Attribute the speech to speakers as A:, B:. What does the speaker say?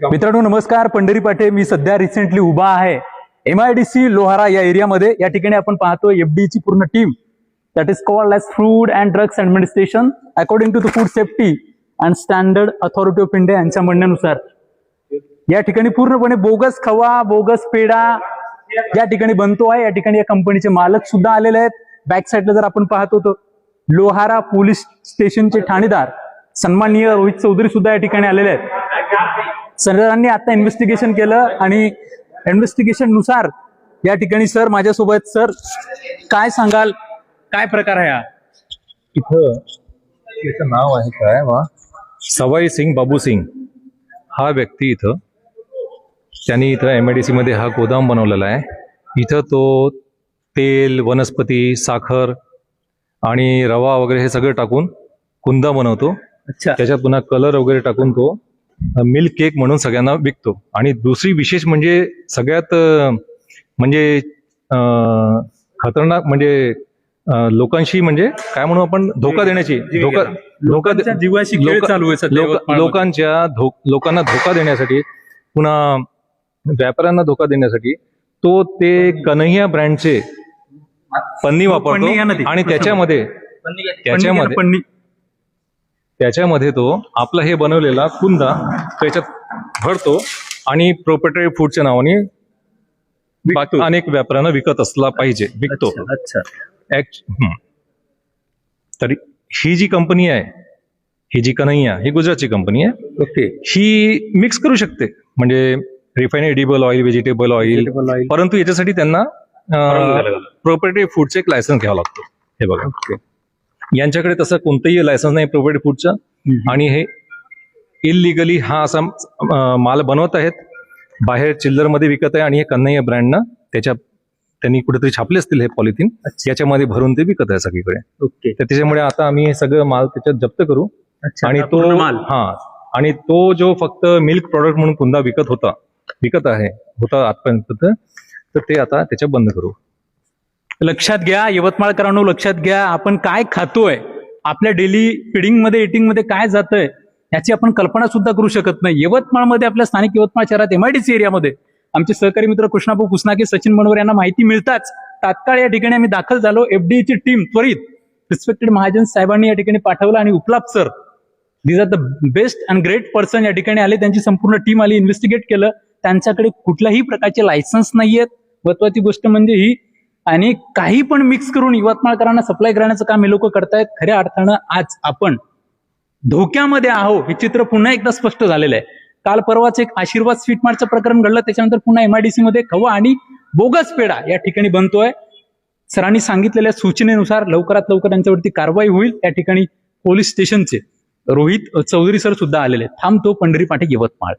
A: काम
B: मित्रांनो नमस्कार. पंढरी पाटे मी सध्या रिसेंटली उभा आहे. M I D C Lohara या एरियामध्ये या ठिकाणी आपण पाहतो एफडी ची पूर्ण team that is called as food and drugs administration according to the food safety and standard authority of India यांच्या म्हणण्यानुसार. या ठिकाणी पूर्णपणे बोगस खवा बोगस पेढा या ठिकाणी बनतो आहे. या ठिकाणी या कंपनीचे मालक सुद्धा आलेले आहेत. बॅक साईडला जर आपण पाहतो तर लोहारा पोलीस स्टेशनचे ठाणेदार सन्माननीय रोहित चौधरी सुद्धा या ठिकाणी आलेले आहेत. सरांनी आता इन्व्हेस्टिगेशन केलं आणि इन्व्हेस्टिगेशननुसार या ठिकाणी सर माझ्यासोबत सर काय सांगाल? काय प्रकार आहे हा?
A: इथं त्याचं नाव आहे काय वा सवाई सिंग बाबू सिंग. हा व्यक्ती इथं त्यांनी इथं एम आय डी मध्ये हा गोदाम बनवलेला आहे. इथं तो तेल वनस्पती साखर आणि रवा वगैरे हे सगळं टाकून कुंदा बनवतो.
B: अच्छा.
A: त्याच्यात पुन्हा कलर वगैरे टाकून तो मिल्क केक म्हणून सगळ्यांना विकतो. आणि दुसरी विशेष म्हणजे सगळ्यात म्हणजे खतरनाक म्हणजे लोकांशी म्हणजे काय म्हणू आपण? धोका देण्याची. धोका धोका
B: जीवाशी चालू आहे.
A: लोकांच्या लोकांना धोका देण्यासाठी पुन्हा व्यापाऱ्यांना धोका देण्यासाठी तो ते कन्हैया ब्रँडचे पन्नी. वापरतो आणि त्याच्यामध्ये त्याच्यामध्ये त्याच्यामध्ये तो आपला हे बनवलेला कुंदा त्याच्यात भरतो आणि प्रोपेटरी फूडच्या नावाने बाकी अनेक व्यापाऱ्यांना विकत असला पाहिजे विकतो.
B: अच्छा.
A: तरी ही जी कंपनी आहे ही जी कन्हैया ही गुजरातची कंपनी आहे
B: ओके.
A: ही मिक्स करू शकते. म्हणजे refine edible oil vegetable oil परंतु याच्यासाठी त्यांना प्रोपर्टी फूडचे एक लायसन्स घ्यावा लागतो. हे बघा. यांच्याकडे तसं कोणतंही लायसन्स नाही प्रोपर्टी फूडचं आणि हे इलिगली हा असा माल बनवत आहेत. बाहेर चिल्लरमध्ये विकत आहे आणि हे कन्हैया ब्रँडनं त्याच्या त्यांनी कुठेतरी छापले असतील हे पॉलिथिन याच्यामध्ये भरून ते विकत आहे सगळीकडे.
B: ओके.
A: तर त्याच्यामुळे आता आम्ही हे सगळं माल त्याच्यात जप्त करू. आणि तो
B: माल.
A: हा आणि तो जो फक्त मिल्क प्रॉडक्ट म्हणून कुंदा विकत होता विकत आहे होता आजपर्यंत तर ते आता त्याच्या बंद करू.
B: लक्षात घ्या यवतमाळकरांनो लक्षात घ्या आपण काय खातोय? आपल्या डेली फिडिंगमध्ये इटिंगमध्ये काय जातंय? याची आपण कल्पना सुद्धा करू शकत नाही. यवतमाळमध्ये आपल्या स्थानिक यवतमाळ शहरात एमआयडीसी एरियामध्ये आमचे सहकारी मित्र कृष्णाभाऊ कुसनाके सचिन मनोहर यांना माहिती मिळताच तात्काळ या ठिकाणी आम्ही दाखल झालो. एफडीएची टीम त्वरित रिस्पेक्टेड महाजन साहेबांनी या ठिकाणी पाठवलं आणि Uplap sir these are the best and great person या ठिकाणी आले. त्यांची संपूर्ण टीम आली इन्व्हेस्टिगेट केलं. त्यांच्याकडे कुठल्याही प्रकारचे लायसन्स नाहीयेत. महत्वाची गोष्ट म्हणजे ही आणि काही पण मिक्स करून यवतमाळकरांना सप्लाय करण्याचं काम हे लोक करतायत. खऱ्या अर्थानं आज आपण धोक्यामध्ये आहो हे चित्र पुन्हा एकदा स्पष्ट झालेलं आहे. काल परवाच एक आशीर्वाद स्वीट मार्टचं प्रकरण घडलं त्याच्यानंतर पुन्हा एमआयडीसी मध्ये खवा आणि बोगस पेढा या ठिकाणी बनतोय. सरांनी सांगितलेल्या सूचनेनुसार लवकरात लवकर यांच्यावरती कारवाई होईल त्या ठिकाणी पोलीस स्टेशनचे रोहित चौधरी सर सुद्धा आलेले थांबतो पंढरी पाठी यवतमाळ.